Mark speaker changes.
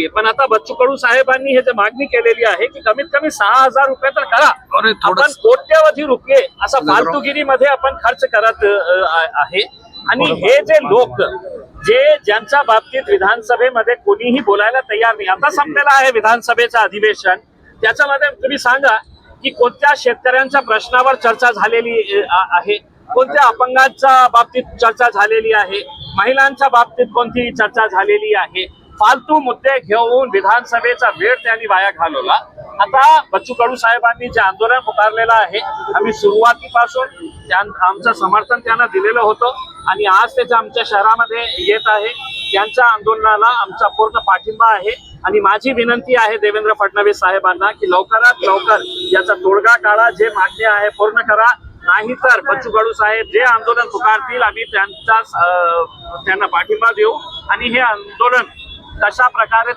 Speaker 1: माहितीये पण आता बच्चू कडू साहेबांनी हे जे मागणी केलेली आहे की कमीत कमी सहा हजार रुपये तर करा. आपण कोट्यवधी रुपये असा फालतुगिरीमध्ये आपण खर्च करत आहे. आणि हे जे लोक जे ज्यांच्या बाबतीत विधानसभेमध्ये कोणीही बोलायला तयार नाही आता संपलेलं आहे विधानसभेचं अधिवेशन. त्याच्यामध्ये तुम्ही सांगा की कोणत्या शेतकऱ्यांच्या प्रश्नावर चर्चा झालेली आहे? कोणत्या अपंगांच्या बाबतीत चर्चा झालेली आहे? महिलांच्या बाबतीत कोणती चर्चा झालेली आहे? फालतू मुद्दे घेऊन विधानसभेचा वेळ त्यांनी वाया घालवला. आता बच्चू कडू साहेबांनी जे आंदोलन पुकारलेलं आहे आम्ही सुरुवातीपासून त्यां- आमचं समर्थन त्यांना दिलेलं होतं आणि आज त्याच्या आमच्या शहरामध्ये येत आहे त्यांच्या आंदोलनाला आमचा पूर्ण पाठिंबा आहे. आणि माझी विनंती आहे देवेंद्र फडणवीस साहेबांना की लवकरात लवकर याचा तोडगा काढा जे मागणी आहे पूर्ण करा. नाहीतर बच्चू कडू साहेब जे आंदोलन पुकारतील आम्ही त्यांचा त्यांना पाठिंबा देऊ. आणि हे आंदोलन कशा प्रकारे